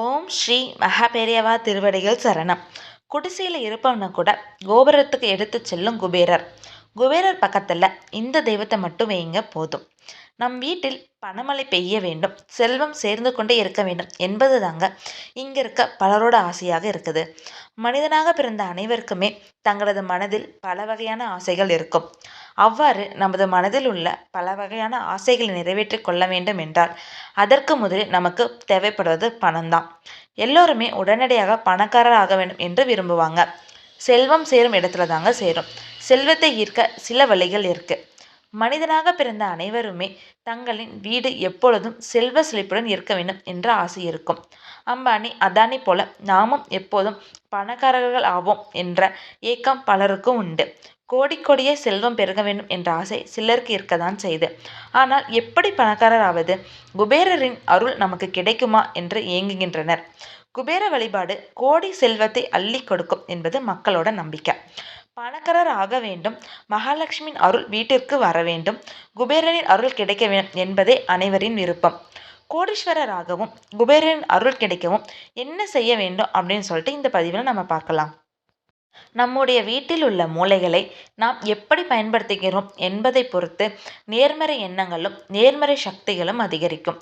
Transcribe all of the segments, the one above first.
ஓம் ஸ்ரீ மகாபெரியவா திருவடிகள் சரணம். குடிசையில் இருப்பவனை கூட கோபுரத்துக்கு எடுத்து செல்லும் குபேரர். குபேரர் பக்கத்தில் இந்த தெய்வத்தை மட்டும் வைங்க போதும். நம் வீட்டில் பணமழை பெய்ய வேண்டும். செல்வம் சேர்ந்து கொண்டே இருக்க வேண்டும் என்பது தாங்க இங்கே இருக்க பலரோட ஆசையாக இருக்குது. மனிதனாக பிறந்த அனைவருக்குமே தங்களது மனதில் பல வகையான ஆசைகள் இருக்கும். அவ்வாறு நமது மனதில் உள்ள பல வகையான ஆசைகளை நிறைவேற்றி கொள்ள வேண்டும் என்றால் அதற்கு முதலில் நமக்கு தேவைப்படுவது பணம்தான். எல்லோருமே உடனடியாக பணக்காரர் ஆக வேண்டும் என்று விரும்புவாங்க. செல்வம் சேரும் இடத்துல தாங்க சேரும். செல்வத்தை ஈர்க்க சில வழிகள் இருக்கு. மனிதனாக பிறந்த அனைவருமே தங்களின் வீடு எப்பொழுதும் செல்வ செழிப்புடன் இருக்க வேண்டும் என்ற ஆசை இருக்கும். அம்பானி அதானி போல நாமும் எப்போதும் பணக்காரர்கள் ஆவோம் என்ற ஏக்கம் பலருக்கும் உண்டு. கோடி கோடியே செல்வம் பெருக வேண்டும் என்ற ஆசை சிலருக்கு இருக்கதான் செய்து. ஆனால் எப்படி பணக்காரர் ஆவது குபேரரின் அருள் நமக்கு கிடைக்குமா என்று ஏங்குகின்றனர். குபேர வழிபாடு கோடி செல்வத்தை அள்ளி கொடுக்கும் என்பது மக்களோட நம்பிக்கை. பணக்காரர் ஆக வேண்டும். மகாலட்சுமியின் அருள் வீட்டிற்கு வர வேண்டும். குபேரனின் அருள் கிடைக்க வேண்டும் என்பதே அனைவரின் விருப்பம். கோடீஸ்வரராகவும் குபேரனின் அருள் கிடைக்கவும் என்ன செய்ய வேண்டும் அப்படின்னு சொல்லிட்டு இந்த பதிவில் நம்ம பார்க்கலாம். நம்முடைய வீட்டில் உள்ள மூளைகளை நாம் எப்படி பயன்படுத்துகிறோம் என்பதை பொறுத்து நேர்மறை எண்ணங்களும் நேர்மறை சக்திகளும் அதிகரிக்கும்.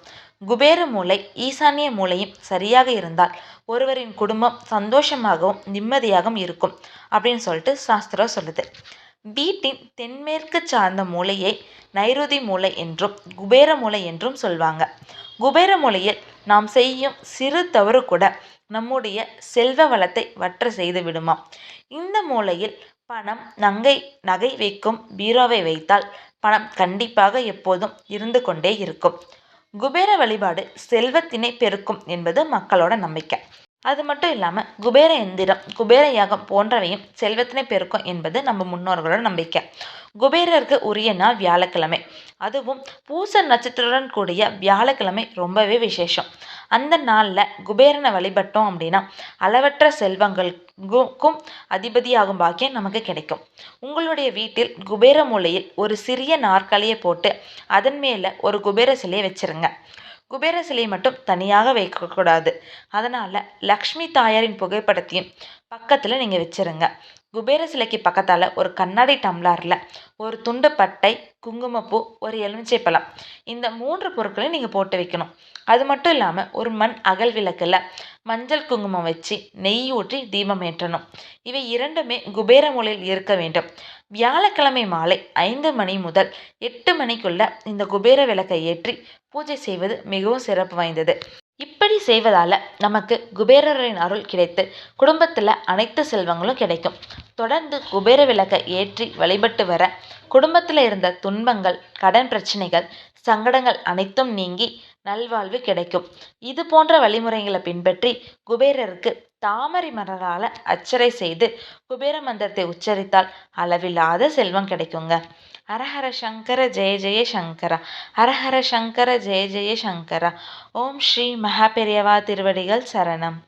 குபேர மூளை ஈசானிய மூளையும் சரியாக இருந்தால் ஒருவரின் குடும்பம் சந்தோஷமாகவும் நிம்மதியாகவும் இருக்கும் அப்படின்னு சொல்லிட்டு சாஸ்திரம் சொல்லுது. வீட்டின் தென்மேற்கு சார்ந்த மூலையை நைருதி மூலை என்றும் குபேர மூலை என்றும் சொல்வாங்க. குபேர மூலையில் நாம் செய்யும் சிறு தவறு கூட நம்முடைய செல்வ வளத்தை வற்ற செய்து விடுமாம் இந்த மூலையில் பணம் நங்கை நகை வைக்கும் பீரோவை வைத்தால் பணம் கண்டிப்பாக எப்போதும் இருந்து கொண்டே இருக்கும். குபேர வழிபாடு செல்வத்தினை பெருக்கும் என்பது மக்களோட நம்பிக்கை. அது மட்டும் இல்லாமல் குபேர எந்திரம் குபேர யாகம் போன்றவையும் செல்வத்தினை பெருக்கும் என்பது நம்ம முன்னோர்களோட நம்பிக்கை. குபேரருக்கு உரிய நாள் வியாழக்கிழமை. அதுவும் பூச நட்சத்திரத்துடன் கூடிய வியாழக்கிழமை ரொம்பவே விசேஷம். அந்த நாளில் குபேரனை வழிபட்டோம் அப்படின்னா அளவற்ற செல்வங்களுக்கும் அதிபதியாகும் பாக்கியம் நமக்கு கிடைக்கும். உங்களுடைய வீட்டில் குபேர மூலையில் ஒரு சிறிய நாற்காலியை போட்டு அதன் மேலே ஒரு குபேர சிலையை வச்சிருங்க. குபேர சிலையை மட்டும் தனியாக வைக்கக்கூடாது அதனால் லக்ஷ்மி தாயாரின் புகைப்படத்தையும் பக்கத்தில் நீங்கள் வச்சுருங்க. குபேர சிலைக்கு பக்கத்தால் ஒரு கண்ணாடி டம்ளரில் ஒரு துண்டு பட்டை குங்குமப்பூ ஒரு எலுமிச்சை பழம். இந்த மூன்று பொருட்களையும் நீங்கள் போட்டு வைக்கணும். அது மட்டும் இல்லாமல் ஒரு மண் அகல் விளக்கில் மஞ்சள் குங்குமம் வச்சு நெய் ஊற்றி தீபம் ஏற்றணும். இவை இரண்டுமே குபேர மூலையில் இருக்க வேண்டும். வியாழக்கிழமை மாலை ஐந்து மணி முதல் எட்டு மணிக்குள்ள இந்த குபேர விளக்கை ஏற்றி பூஜை செய்வது மிகவும் சிறப்பு வாய்ந்தது. இப்படி செய்வதால் நமக்கு குபேரரின் அருள் கிடைத்து குடும்பத்தில் அனைத்து செல்வங்களும் கிடைக்கும். தொடர்ந்து குபேர விளக்கை ஏற்றி வழிபட்டு வர குடும்பத்தில் இருந்த துன்பங்கள் கடன் பிரச்சனைகள் சங்கடங்கள் அனைத்தும் நீங்கி நல்வாழ்வு கிடைக்கும். இது போன்ற வழிமுறைகளை பின்பற்றி குபேரருக்கு தாமரை மலரால் அச்சரை செய்து குபேர மந்திரத்தை உச்சரித்தால் அளவில்லாத செல்வம் கிடைக்குங்க. ஹரஹர சங்கர ஜெய ஜெய சங்கரா ஹரஹர சங்கர ஜெய ஜெய சங்கரா. ஓம் ஸ்ரீ மகாபெரியவா திருவடிகள் சரணம்.